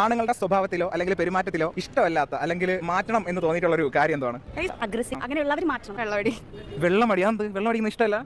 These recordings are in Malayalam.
ആണുങ്ങളുടെ സ്വഭാവത്തിലോ അല്ലെങ്കിൽ പെരുമാറ്റത്തിലോ ഇഷ്ടമല്ലാത്ത അല്ലെങ്കിൽ മാറ്റണം എന്ന് തോന്നിയിട്ടുള്ള ഒരു കാര്യം എന്താണ്? അഗ്രസീവ് അങ്ങനെയുള്ളവർ മാറ്റണം. വെള്ളമടി വെള്ളം അടിയാ വെള്ളം അടിക്കുന്ന ഇഷ്ടമല്ല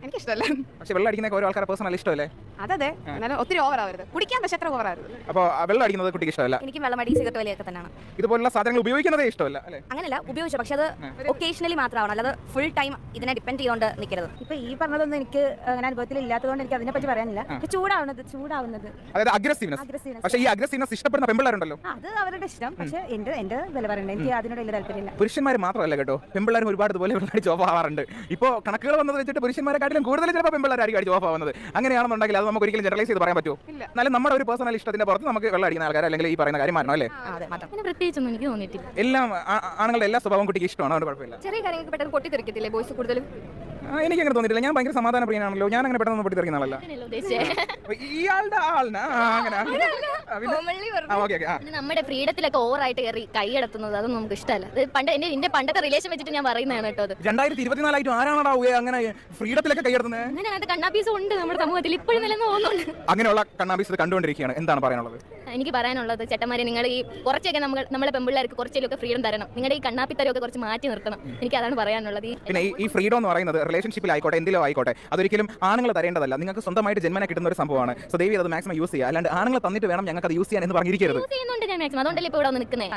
പക്ഷെ വെള്ളം അടിക്കുന്ന ഓരോ ആൾക്കാരെ പേഴ്സണൽ ഇഷ്ടമല്ലേ? അതതെ. എന്നാലും ഒത്തിരി ഓവർ ആവരുത്. കുടിക്കാൻ പക്ഷെ അത്ര ഓവർ ആവരുത്. അപ്പോൾ വെള്ളം അടിക്കുന്നത് കുട്ടിക്ക് ഇഷ്ടമല്ല? എനിക്ക് വെള്ളമടി സിഗരറ്റ് വലിയൊക്കെ തന്നെയാണ് ഇതുപോലുള്ള സാധനങ്ങൾ ഉപയോഗിക്കുന്നതേ ഇഷ്ടമല്ല അല്ലേ? അങ്ങനെയല്ല ഉപയോഗിച്ചു. പക്ഷെ അത് ഒക്കേഷണലി മാത്രമാണ്. അല്ലാതെ ഫുൾ ടൈം ഇതിനെ ഡിപെൻഡ് ചെയ്തുകൊണ്ട് നിൽക്കരുത് ഇപ്പൊ ഈ പറഞ്ഞതൊന്നും എനിക്ക് അങ്ങനെ അനുഭവത്തിൽ ഇല്ലാത്തതുകൊണ്ട് എനിക്ക് അതിനെ പറ്റി പറയാനില്ല. ചൂടാവുന്നത് ചൂടാവുന്നത്. അതായത് അഗ്രസീവ്നെസ്. പക്ഷേ ഈ അഗ്രസീവ്നെസ് ഇഷ്ടപ്പെടുന്ന പെമ്പിള്ളേരുണ്ടല്ലോ. അത് അവരുടെ ഇഷ്ടം. പക്ഷെ എന്റെ എന്റെ വില പറയണ്ട. എനിക്ക് അതിനോട് വലിയ താല്പര്യമില്ല. പുരുഷന്മാർ മാത്രമല്ല കേട്ടോ. പെമ്പിള്ളേരും ഒരുപാട് ഇതുപോലെ വെള്ളടിച്ച് ഓഫ് ആവാറുണ്ട്. ഇപ്പോൾ കണക്കുകൾ വന്നത് വെച്ചിട്ട് പുരുഷന്മാരെക്കാട്ടിലും കൂടുതൽ ചിലപ്പോൾ പെമ്പിള്ളേരായിരിക്കും ജോബ് ഓഫ് ആവുന്നത്. അങ്ങനെയാണെന്നുണ്ടെങ്കിൽ അത് നമുക്ക് ഒരിക്കലും ജനറലൈസ് ചെയ്ത് പറയാൻ പറ്റുമോ? ഇല്ല. എന്നാലും നമ്മുടെ ഒരു പേഴ്സണൽ ഇഷ്ടത്തിന്റെ പുറത്ത് നമുക്ക് വെള്ളം അടിക്കുന്ന ആൾക്കാർ അല്ലെങ്കിൽ ഈ പറയുന്ന കാര്യം മാറണം അല്ലേ? പ്രത്യേകിച്ചൊന്നും എനിക്ക് തോന്നിയിട്ടില്ല. എല്ലാം ആണുങ്ങളുടെ എല്ലാ സ്വഭാവം കുട്ടിക്ക് ഇഷ്ടമാണ് അതുകൊണ്ട് കുഴപ്പമില്ല. ചെറിയ കാര്യങ്ങൾക്ക് പെട്ടെന്ന് പൊട്ടിത്തെറിക്കത്തില്ലേ ബോയ്സ് കൂടുതലും? എനിക്ക് അങ്ങനെ തോന്നിയിട്ടില്ല. ഞാൻ ഭയങ്കര സമാധാന പ്രിയനാണല്ലോ. ഞാൻ അങ്ങനെ പെട്ടെന്ന് പൊട്ടിത്തെറിക്കുന്ന ആളല്ല ഇയാളുടെ ആളിനാ? അങ്ങനെ. നമ്മുടെ ഫ്രീഡത്തിലൊക്കെ ഓവറായിട്ട് കയറി കൈയടത്തുന്നത് അതൊന്നും നമുക്ക് ഇഷ്ടമല്ല. അത് പണ്ട് എന്റെ എന്റെ പണ്ടത്തെ റിലേഷൻ വെച്ചിട്ട് ഞാൻ പറയുന്നതാണ് കേട്ടോ അത്. രണ്ടായിരത്തി ഇരുപത്തിനാലായിട്ടും ആരാണാവുക അങ്ങനെ ഫ്രീഡത്തിലൊക്കെ അങ്ങനെ അത് ഉണ്ട് നമ്മുടെ സമൂഹത്തിൽ. ഇപ്പോഴും നിലനിന്ന് പോകുന്നുണ്ട് അങ്ങനെയുള്ള കണ്ണാബീസ് ഇത് കണ്ടുകൊണ്ടിരിക്കുകയാണ്. എന്താണ് പറയാനുള്ളത്? എനിക്ക് പറയാനുള്ളത് ചേട്ടന്മാരെ നിങ്ങൾ ഈ കുറച്ചൊക്കെ നമ്മൾ നമ്മളെ പെമ്പിള്ളേർക്ക് കുറച്ചൊക്കെ ഫ്രീഡം തരണം. നിങ്ങളുടെ ഈ കണ്ണാപ്പിത്തരമൊക്കെ കുറച്ച് മാറ്റി നിർത്തണം. എനിക്ക് അതാണ് പറയാനുള്ളത്. ഈ പിന്നെ ഈ ഈ ഫ്രീഡം എന്ന് പറയുന്നത് റിലേഷൻഷിപ്പിൽ ആയിക്കോട്ടെ എന്തിലോ ആയിക്കോട്ടെ അതൊരിക്കലും ആണുങ്ങൾ തരേണ്ടതല്ല. നിങ്ങൾക്ക് സ്വന്തമായിട്ട് ജന്മന കിട്ടുന്ന ഒരു സംഭവമാണ്. സോ ദേവി അത് മാക്സിമം യൂസ് ചെയ്യുക. അല്ലാണ്ട് ആണുങ്ങൾ തന്നിട്ട് വേണം ഞങ്ങൾക്ക് അത് യൂസ് ചെയ്യാൻ എന്ന് പറഞ്ഞിരിക്കരുത്. അതുകൊണ്ടല്ലേ ഇപ്പൊ ഇവിടെ നിൽക്കുന്നത്